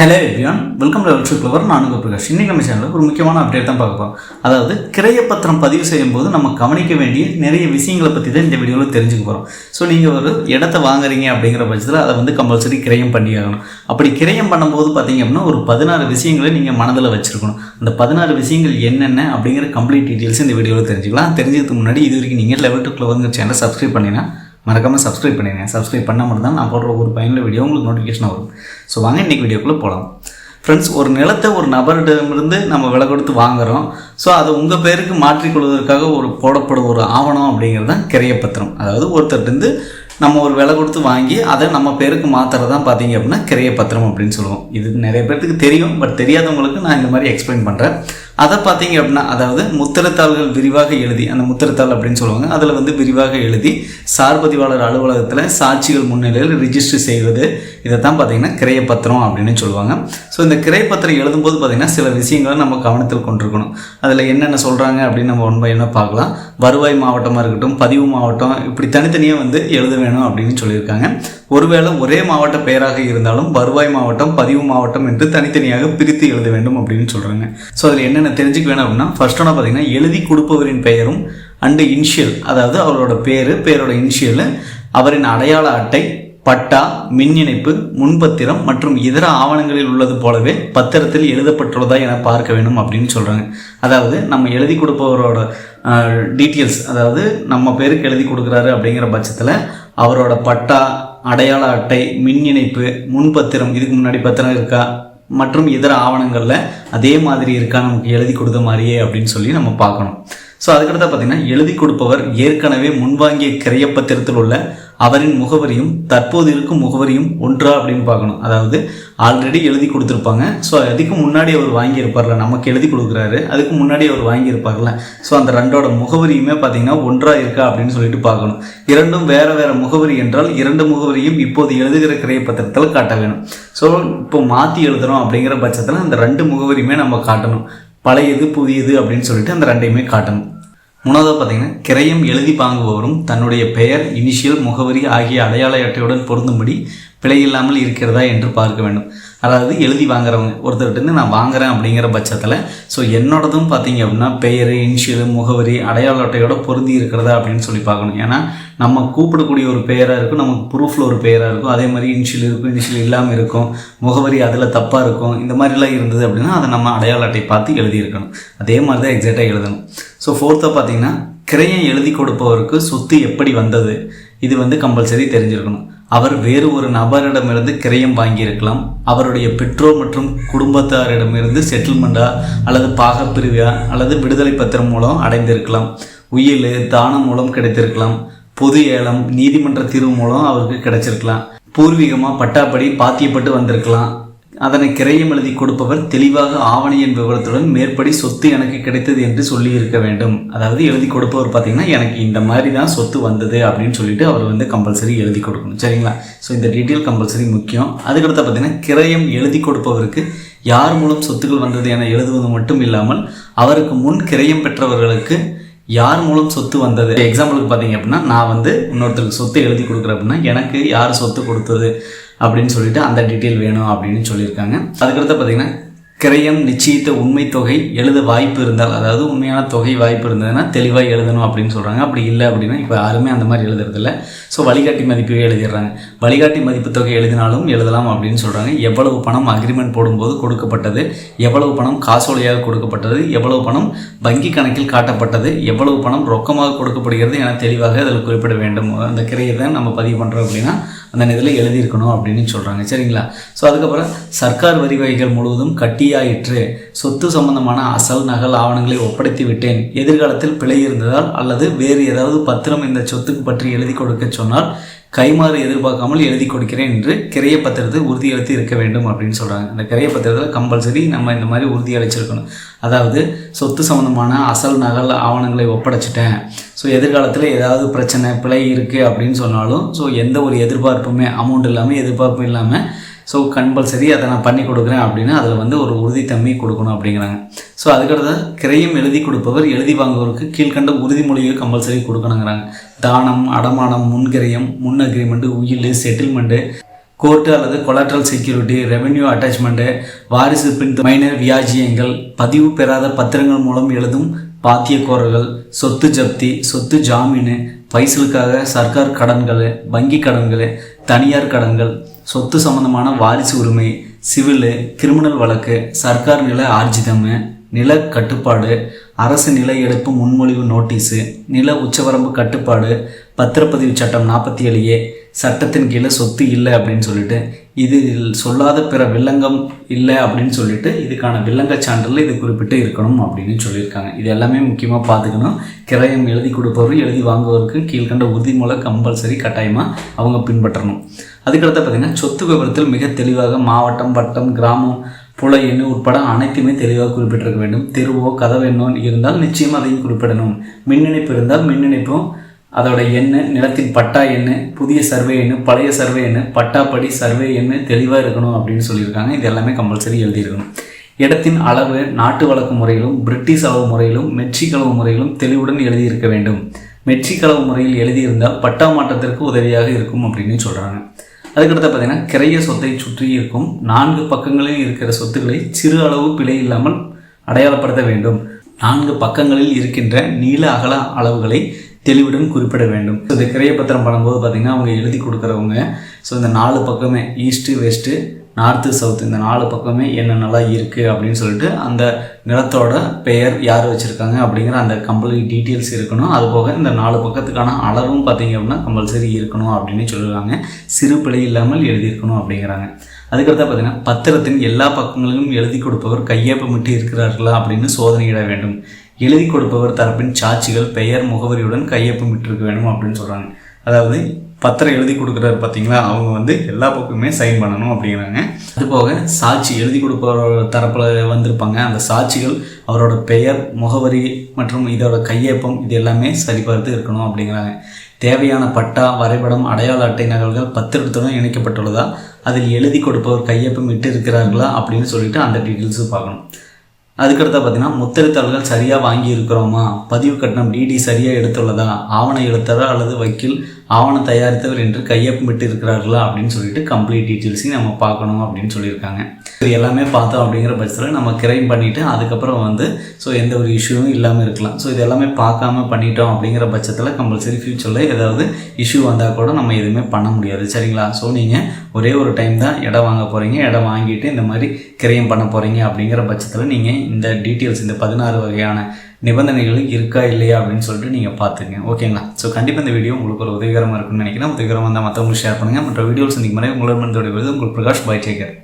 Hello everyone welcome to வெல்ட்ரி கிளவர் நான் உங்கள் பிரகாஷ். இன்னைக்கு நம்ம சேனலில் ஒரு முக்கியமான அப்டேட் தான் பார்க்க போகிறோம் அதாவது கிரையப்பத்திரம் பதிவு செய்யும் போது நம்ம கவனிக்க வேண்டிய நிறைய விஷயங்களை பற்றி தான் இந்த வீடியோவில் தெரிஞ்சுக்க போகிறோம் ஸோ நீங்கள் ஒரு இடத்த வாங்குறீங்க அப்படிங்கிற பட்சத்தில் அதை வந்து கம்பல்சரி கிரையம் பண்ணி ஆகணும். அப்படி கிரையம் பண்ணும்போது பார்த்தீங்க அப்படின்னா ஒரு பதினாறு விஷயங்களை நீங்கள் மனதில் வச்சுருக்கணும். அந்த பதினாறு விஷயங்கள் என்னென்ன அப்படிங்கிற கம்ப்ளீட் டீட்டெயில்ஸ் இந்த வீடியோவில் தெரிஞ்சுக்கலாம். தெரிஞ்சதுக்கு முன்னாடி இது வரைக்கும் நீங்கள் லெவல் டு கிளவருங்கிற சேனலை சப்ஸ்கிரைப் பண்ணினா மறக்காமல் சப்ஸ்கிரைப் பண்ணிடுங்க சப்ஸ்கிரைப் பண்ண மட்டும் தான் நான் போடுற ஒரு பயனுள்ள வீடியோ உங்களுக்கு நோட்டிஃபிகேஷன் வரும். ஸோ வாங்க இன்றைக்கி வீடியோக்குள்ளே போகலாம் ஃப்ரெண்ட்ஸ் ஒரு நிலத்தை ஒரு நபரிடமிருந்து நம்ம விலை கொடுத்து வாங்குறோம். ஸோ அதை உங்கள் பேருக்கு மாற்றிக்கொள்வதற்காக ஒரு போடப்படும் ஒரு ஆவணம் அப்படிங்கிறது தான் கிரையப்பத்திரம் அதாவது ஒருத்தர்கிட்டருந்து நம்ம ஒரு விலை கொடுத்து வாங்கி அதை நம்ம பேருக்கு மாற்றுறது தான் பார்த்தீங்க அப்படின்னா கிரையப்பத்திரம் அப்படின்னு சொல்லுவோம். இது நிறைய பேர்த்துக்கு தெரியும் பட் தெரியாதவங்களுக்கு நான் இந்த மாதிரி எக்ஸ்பிளைன் பண்ணுறேன் அதை பார்த்தீங்க அப்படின்னா அதாவது முத்திரத்தாள்கள் விரிவாக எழுதி அந்த முத்திரத்தாள் அப்படின்னு சொல்லுவாங்க அதில் வந்து விரிவாக எழுதி சார்பதிவாளர் அலுவலகத்தில் சாட்சிகள் முன்னிலையில் ரிஜிஸ்டர் செய்வது இதை தான் பார்த்தீங்கன்னா கிரையப்பத்திரம் அப்படின்னு சொல்லுவாங்க. ஸோ இந்த கிரையப்பத்திரம் எழுதும்போது பார்த்தீங்கன்னா சில விஷயங்களை நம்ம கவனத்தில் கொண்டிருக்கணும். அதில் என்னென்ன சொல்கிறாங்க அப்படின்னு நம்ம ஒன் பை என்ன பார்க்கலாம். வருவாய் மாவட்டமாக இருக்கட்டும் பதிவு மாவட்டம் இப்படி தனித்தனியாக வந்து எழுத வேணும் அப்படின்னு சொல்லியிருக்காங்க. ஒருவேளை ஒரே மாவட்ட பெயராக இருந்தாலும் வருவாய் மாவட்டம் பதிவு மாவட்டம் என்று தனித்தனியாக பிரித்து எழுத வேண்டும் அப்படின்னு சொல்கிறாங்க ஸோ அதில் என்னென்ன தெரிஞ்சுக்க வேணும் அப்படின்னா ஃபர்ஸ்ட் ஒன்று பார்த்தீங்கன்னா எழுதி கொடுப்பவரின் பெயரும் அண்டு இன்ஷியல் அதாவது அவரோட பேர் பேரோட இன்ஷியலு அவரின் அடையாள அட்டை பட்டா மின் இணைப்பு முன்பத்திரம் மற்றும் இதர ஆவணங்களில் உள்ளது போலவே பத்திரத்தில் எழுதப்பட்டுள்ளதா என பார்க்க வேண்டும் அப்படின்னு சொல்கிறாங்க அதாவது நம்ம எழுதி கொடுப்பவரோட டீட்டெயில்ஸ் அதாவது நம்ம பேருக்கு எழுதி கொடுக்குறாரு அப்படிங்கிற பட்சத்தில் அவரோட பட்டா அடையாள அட்டை மின் இணைப்பு முன்பத்திரம் இதுக்கு முன்னாடி பத்திரம் இருக்கா? மற்றும் இதர ஆவணங்களில் அதே மாதிரி இருக்கா? நமக்கு எழுதி கொடுத்த மாதிரியே அப்படின்னு சொல்லி நம்ம பார்க்கணும். ஸோ அதுக்கடுத்து பார்த்தீங்கன்னா எழுதி கொடுப்பவர் ஏற்கனவே முன்வாங்கிய கிரையப்பத்திரத்தில் உள்ள அவரின் முகவரியும் தற்போது இருக்கும் முகவரியும் ஒன்றா அப்படின்னு பார்க்கணும். அதாவது ஆல்ரெடி எழுதி கொடுத்துருப்பாங்க. ஸோ அதுக்கு முன்னாடி அவர் வாங்கியிருப்பார்ல நமக்கு எழுதி கொடுக்குறாரு. அதுக்கு முன்னாடி அவர் வாங்கியிருப்பார்ல. ஸோ அந்த ரெண்டோட முகவரியுமே பார்த்தீங்கன்னா ஒன்றா இருக்கா அப்படின்னு சொல்லிட்டு பார்க்கணும். இரண்டும் வேற வேற முகவரி என்றால் இரண்டு முகவரியும் இப்போது எழுதுகிற கிரையப்பத்திரத்தில் காட்ட வேணும். ஸோ இப்போ மாற்றி எழுதுறோம் அப்படிங்கிற பட்சத்தில் அந்த ரெண்டு முகவரியுமே நம்ம காட்டணும். பழையது புதியது அப்படின்னு சொல்லிட்டு அந்த ரெண்டையுமே காட்டணும். மூணாவது பார்த்தீங்கன்னா கிரயம் எழுதி வாங்குபவரும் தன்னுடைய பெயர் இனிஷியல் முகவரி ஆகிய அடையாள அட்டையுடன் பொருந்தும்படி பிழை இல்லாமல் இருக்கிறதா என்று பார்க்க வேண்டும். அதாவது எழுதி வாங்குறவங்க. ஒருத்தர்கிட்டருந்து நான் வாங்குறேன் அப்படிங்கிற பட்சத்தில் ஸோ என்னோடதும் பார்த்தீங்க அப்படின்னா பெயர் இன்ஷியல் முகவரி அடையாள அட்டையோட பொருந்தி இருக்கிறதா அப்படின்னு சொல்லி பார்க்கணும். ஏன்னா நம்ம கூப்பிடக்கூடிய ஒரு பெயராக இருக்கும் நமக்கு ப்ரூஃபில் ஒரு பெயராக இருக்கும். அதே மாதிரி இன்ஷியல் இருக்கும் இன்ஷியல் இல்லாமல் இருக்கும். முகவரி அதில் தப்பாக இருக்கும். இந்த மாதிரிலாம் இருந்தது அப்படின்னா அதை நம்ம அடையாள அட்டை பார்த்து எழுதியிருக்கணும். அதே மாதிரி தான் எக்ஸாக்டாக எழுதணும். ஸோ ஃபோர்த்தாக பார்த்தீங்கன்னா கிரையம் எழுதி கொடுப்பவருக்கு சொத்து எப்படி வந்தது? இது வந்து கம்பல்சரி தெரிஞ்சிருக்கணும். அவர் வேறு ஒரு நபரிடமிருந்து கிரயம் வாங்கியிருக்கலாம். அவருடைய பெற்றோர் மற்றும் குடும்பத்தாரிடமிருந்து செட்டில்மெண்டா அல்லது பாகப்பிரிவியா அல்லது விடுதலை பத்திரம் மூலம் அடைந்திருக்கலாம். உயில் தானம் மூலம் கிடைத்திருக்கலாம். பொது ஏலம் நீதிமன்ற தீர்வு மூலம் அவருக்கு கிடைச்சிருக்கலாம். பூர்வீகமாக பட்டாப்படி பாத்தியப்பட்டு வந்திருக்கலாம். அதனை கிரையம் எழுதி கொடுப்பவர் தெளிவாக ஆவணியின் விவரத்துடன் மேற்படி சொத்து எனக்கு கிடைத்தது என்று சொல்லி இருக்க வேண்டும். அதாவது எழுதி கொடுப்பவர் பார்த்தீங்கன்னா எனக்கு இந்த மாதிரி தான் சொத்து வந்தது அப்படின்னு சொல்லிட்டு அவர் வந்து கம்பல்சரி எழுதி கொடுக்கணும். சரிங்களா? ஸோ இந்த டீட்டெயில் கம்பல்சரி முக்கியம். அதுக்கடுத்து பார்த்தீங்கன்னா கிரயம் எழுதி கொடுப்பவருக்கு யார் மூலம் சொத்துக்கள் வந்தது என எழுதுவது மட்டும் இல்லாமல் அவருக்கு முன் கிரயம் பெற்றவர்களுக்கு யார் மூலம் சொத்து வந்தது? எக்ஸாம்பிளுக்கு பார்த்தீங்க அப்படின்னா நான் வந்து இன்னொருத்தருக்கு சொத்து எழுதி கொடுக்குறேன் அப்படின்னா எனக்கு யார் சொத்து கொடுத்தது அப்படின்னு சொல்லிட்டு அந்த டீட்டெயில் வேணும் அப்படின்னு சொல்லியிருக்காங்க. அதுக்கடுத்து பார்த்தீங்கன்னா கிரயம் நிச்சயித்த உண்மை தொகை எழுத வாய்ப்பு இருந்தால் அதாவது உண்மையான தொகை வாய்ப்பு இருந்ததுன்னா தெளிவாக எழுதணும் அப்படின்னு சொல்கிறாங்க அப்படி இல்லை அப்படின்னா இப்போ யாருமே அந்த மாதிரி எழுதுறதில்ல. ஸோ வழிகாட்டி மதிப்பே எழுதிடுறாங்க. வழிகாட்டி மதிப்பு தொகை எழுதினாலும் எழுதலாம் அப்படின்னு சொல்கிறாங்க எவ்வளவு பணம் அக்ரிமெண்ட் போடும்போது கொடுக்கப்பட்டது? எவ்வளவு பணம் காசோலையாக கொடுக்கப்பட்டது? எவ்வளவு பணம் வங்கி கணக்கில் காட்டப்பட்டது? எவ்வளவு பணம் ரொக்கமாக கொடுக்கப்படுகிறது என தெளிவாக அதில் குறிப்பிட வேண்டும். அந்த கிரையை தான் நம்ம பதிவு பண்ணுறோம் அப்படின்னா அந்த இதில் எழுதியிருக்கணும் அப்படின்னு சொல்கிறாங்க சரிங்களா? ஸோ அதுக்கப்புறம் சர்க்கார் வரி வகைகள் முழுவதும் கட்டியாயிற்று. சொத்து சம்பந்தமான அசல் நகல் ஆவணங்களை ஒப்படைத்து விட்டேன். எதிர்காலத்தில் பிழை இருந்ததால் அல்லது வேறு ஏதாவது பத்திரம் இந்த சொத்துக்கு பற்றி எழுதி கொடுக்க சொன்னால் கைமாறு எதிர்பார்க்காமல் எழுதி கொடுக்கிறேன் என்று கிரைய பத்திரத்தை உறுதியளித்து இருக்க வேண்டும் அப்படின்னு சொல்கிறாங்க அந்த கிரைய பத்திரத்தில் கம்பல்சரி நம்ம இந்த மாதிரி உறுதியளிச்சிருக்கணும். அதாவது சொத்து சம்மந்தமான அசல் நகல் ஆவணங்களை ஒப்படைச்சிட்டேன். ஸோ எதிர்காலத்தில் ஏதாவது பிரச்சனை பிழை இருக்குது அப்படின்னு சொன்னாலும் ஸோ எந்த ஒரு எதிர்பார்ப்புமே அமௌண்ட் இல்லாமல் எதிர்பார்ப்பும் இல்லாமல் ஸோ கம்பல்சரி அதை நான் பண்ணி கொடுக்குறேன் அப்படின்னு அதில் வந்து ஒரு உறுதித்தன்மை கொடுக்கணும் அப்படிங்கிறாங்க. ஸோ அதுக்கடுத்து கிரையம் எழுதி கொடுப்பவர் எழுதி வாங்குவதற்கு கீழ்கண்ட உறுதிமொழியை கம்பல்சரி கொடுக்கணுங்கிறாங்க. தானம் அடமானம் முன்கிரையம் முன் அக்ரிமெண்ட்டு உயில் செட்டில்மெண்ட்டு கோர்ட்டு அல்லது கொலாட்ரல் செக்யூரிட்டி ரெவென்யூ அட்டாச்மெண்ட்டு வாரிசு பின் மைனர் வியாஜியங்கள் பதிவு பெறாத பத்திரங்கள் மூலம் எழுதும் பாத்தியக்கோரல்கள் சொத்து ஜப்தி சொத்து ஜாமீனு பைசலுக்காக சர்க்கார் கடன்கள் வங்கி கடன்கள் தனியார் கடன்கள் சொத்து சம்பந்தமான வாரிசு உரிமை சிவிலு கிரிமினல் வழக்கு சர்க்கார் நில ஆர்ஜிதம் நில கட்டுப்பாடு அரசு நில எடுப்பு முன்மொழிவு நோட்டீஸு நில உச்சவரம்பு கட்டுப்பாடு பத்திரப்பதிவு சட்டம் நாற்பத்தி ஏழு ஏ சட்டத்தின் கீழே சொத்து இல்லை அப்படின்னு சொல்லிட்டு இதில் சொல்லாத பிற வில்லங்கம் இல்லை அப்படின்னு சொல்லிட்டு இதுக்கான வில்லங்க சான்றிதழ் இது குறிப்பிட்டு இருக்கணும் அப்படின்னு சொல்லியிருக்காங்க. இது எல்லாமே முக்கியமாக பார்த்துக்கணும். கிரயம் எழுதி கொடுப்பவர் எழுதி வாங்குவதற்கு கீழ்கண்ட உறுதிமொழி கம்பல்சரி கட்டாயமாக அவங்க பின்பற்றணும். அதுக்கடுத்து பார்த்திங்கன்னா சொத்து விவரத்தில் மிக தெளிவாக மாவட்டம் வட்டம் கிராமம் புல எண்ணு உட்பட அனைத்துமே தெளிவாக குறிப்பிட்டிருக்க வேண்டும். தெருவோ கதவு எண்ணோ இருந்தால் நிச்சயம் அதையும் குறிப்பிடணும். மின் இணைப்பு இருந்தால் மின் இணைப்பும் அதோட எண்ணு நிலத்தின் பட்டா எண்ணு புதிய சர்வே எண்ணு பழைய சர்வே எண்ணு பட்டாப்படி சர்வே எண்ணு தெளிவாக இருக்கணும் அப்படின்னு சொல்லியிருக்காங்க. இது எல்லாமே கம்பல்சரி எழுதியிருக்கணும். இடத்தின் அளவு நாட்டு வழக்கு முறையிலும் பிரிட்டிஷ் அளவு முறையிலும் மெட்ரிக் அளவு முறையிலும் தெளிவுடன் எழுதியிருக்க வேண்டும். மெட்ரிக் அளவு முறையில் எழுதியிருந்தால் பட்டா மாற்றத்திற்கு உதவியாக இருக்கும் அப்படின்னு சொல்கிறாங்க அதுக்கடுத்து பார்த்தீங்கன்னா கிரைய சொத்தை சுற்றி இருக்கும் நான்கு பக்கங்களில் இருக்கிற சொத்துக்களை சிறு அளவு பிழை இல்லாமல் அடையாளப்படுத்த வேண்டும். நான்கு பக்கங்களில் இருக்கின்ற நீள அகல அளவுகளை தெளிவுடன் குறிப்பிட வேண்டும். இந்த கிரையப்பத்திரம் பண்ணும்போது பார்த்திங்கன்னா அவங்க எழுதி கொடுக்குறவங்க ஸோ இந்த நாலு பக்கமே ஈஸ்ட்டு வெஸ்ட்டு நார்த்து சவுத் இந்த நாலு பக்கமே என்னென்னலாம் இருக்குது அப்படின்னு சொல்லிட்டு அந்த நிலத்தோட பெயர் யார் வச்சுருக்காங்க அப்படிங்கிற அந்த கம்பல்சரி டீட்டெயில்ஸ் இருக்கணும். அது போக இந்த நாலு பக்கத்துக்கான அளவும் பார்த்தீங்க அப்படின்னா கம்பல்சரி இருக்கணும் அப்படின்னு சொல்லுவாங்க சிறு பிழை இல்லாமல் எழுதியிருக்கணும் அப்படிங்கிறாங்க. அதுக்கடுத்து பார்த்தீங்கன்னா பத்திரத்தின் எல்லா பக்கங்களிலும் எழுதி கொடுப்பவர் கையொப்பமிட்டு இருக்கிறார்களா அப்படின்னு சோதனையிட வேண்டும். எழுதி கொடுப்பவர் தரப்பின் சாட்சிகள் பெயர் முகவரியுடன் கையொப்பமிட்டிருக்க வேணும் அப்படின்னு சொல்கிறாங்க அதாவது பத்திரம் எழுதி கொடுக்குறாரு பார்த்தீங்களா அவங்க வந்து எல்லா பக்கமே சைன் பண்ணணும் அப்படிங்கிறாங்க. அது போக சாட்சி எழுதி கொடுப்பவரோட தரப்பில் வந்திருப்பாங்க. அந்த சாட்சிகள் அவரோட பெயர் முகவரி மற்றும் இதோட கையொப்பம் இது எல்லாமே சரிபார்த்து இருக்கணும் அப்படிங்கிறாங்க. தேவையான பட்டா வரைபடம் அடையாள அட்டை நகல்கள் பத்திரத்துடன் இணைக்கப்பட்டுள்ளதா? அதில் எழுதி கொடுப்பவர் கையொப்பம் இட்டு இருக்கிறார்களா அப்படின்னு சொல்லிட்டு அந்த டீட்டெயில்ஸும் பார்க்கணும். அதுக்கடுத்து பார்த்தீங்கன்னா முத்திரைத்தாள்கள் சரியாக வாங்கி இருக்கிறோமா பதிவு கட்டணம் டிடி சரியாக எடுத்துள்ளதா? ஆவண எழுத்தரா அல்லது வக்கீல் ஆவணம் தயாரித்தவர் என்று கையொப்பமிட்டு இருக்கிறார்களா அப்படின்னு சொல்லிட்டு கம்ப்ளீட் டீட்டெயில்ஸையும் நம்ம பார்க்கணும் அப்படின்னு சொல்லியிருக்காங்க. இது எல்லாமே பார்த்தோம் அப்படிங்கிற பட்சத்தில் நம்ம கிரைம் பண்ணிவிட்டு அதுக்கப்புறம் வந்து ஸோ எந்த ஒரு இஷ்யூவும் இல்லாமல் இருக்கலாம். ஸோ இது எல்லாமே பார்க்காம பண்ணிட்டோம் அப்படிங்கிற பட்சத்தில் கம்பல்சரி ஃப்யூச்சரில் ஏதாவது இஷ்யூ வந்தால் கூட நம்ம எதுவுமே பண்ண முடியாது. சரிங்களா? ஸோ நீங்கள் ஒரே ஒரு டைம் தான் இடம் வாங்க போகிறீங்க இடம் வாங்கிட்டு இந்த மாதிரி கிரையம் பண்ண போகிறீங்க அப்படிங்கிற பட்சத்தில் நீங்கள் இந்த டீட்டெயில்ஸ் இந்த பதினாறு வகையான நிபந்தனைகள் இருக்கா இல்லையா அப்படின்னு சொல்லிட்டு நீங்கள் பார்த்துங்க. ஓகேங்களா? ஸோ கண்டிப்பாக இந்த வீடியோ உங்களுக்கு ஒரு உதவிகரமாக இருக்கும்னு நினைக்கிறேன். உதவிகரமாக இருந்தால் மற்றவங்களுக்கு ஷேர் பண்ணுங்கள் மற்ற வீடியோஸ் இன்றைக்கு முறை உங்களோட உங்கள் பிரகாஷ் பாய் டேக்கர்